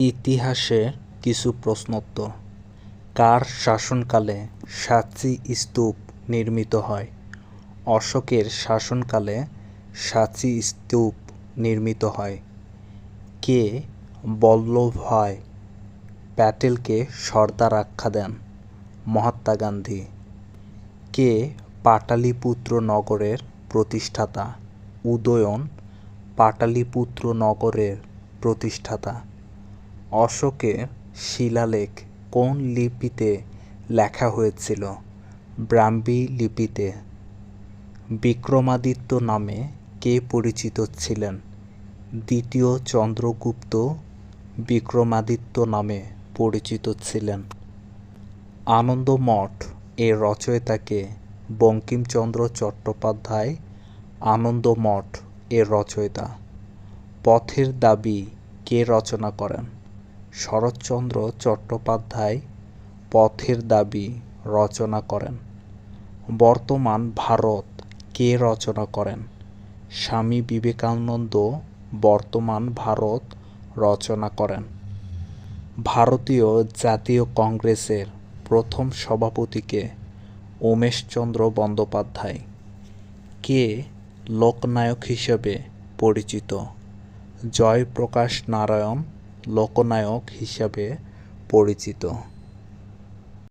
ইতিহাসে কিছু প্রশ্নোত্তর। কার শাসনকালে সাঁচি স্তূপ নির্মিত হয়? অশোকের শাসনকালে সাঁচি স্তূপ নির্মিত হয়। কে বল্লভভাই প্যাটেলকে সর্দার আখ্যা দেন মহাত্মা গান্ধী। কে পাটালিপুত্র নগরের প্রতিষ্ঠাতা? উদয়ন পাটালিপুত্র নগরের প্রতিষ্ঠাতা। অশোকের শিলালেখ কোন লিপিতে লেখা হয়েছিল? ব্রাহ্মী লিপিতে। বিক্রমাদিত্য নামে কে পরিচিত ছিলেন? দ্বিতীয় চন্দ্রগুপ্ত বিক্রমাদিত্য নামে পরিচিত ছিলেন। আনন্দমঠ এর রচয়িতাকে বঙ্কিমচন্দ্র চট্টোপাধ্যায় আনন্দমঠ এর রচয়িতা। পথের দাবি কে রচনা করেন? শরৎচন্দ্র চট্টোপাধ্যায় পথের দাবি রচনা করেন। বর্তমান ভারত কে রচনা করেন? স্বামী বিবেকানন্দ বর্তমান ভারত রচনা করেন। ভারতীয় জাতীয় কংগ্রেসের প্রথম সভাপতিকে উমেশচন্দ্র বন্দ্যোপাধ্যায়। কে লোকনায়ক হিসেবে পরিচিত? জয়প্রকাশ নারায়ণ লোকনায়ক হিসাবে পরিচিত।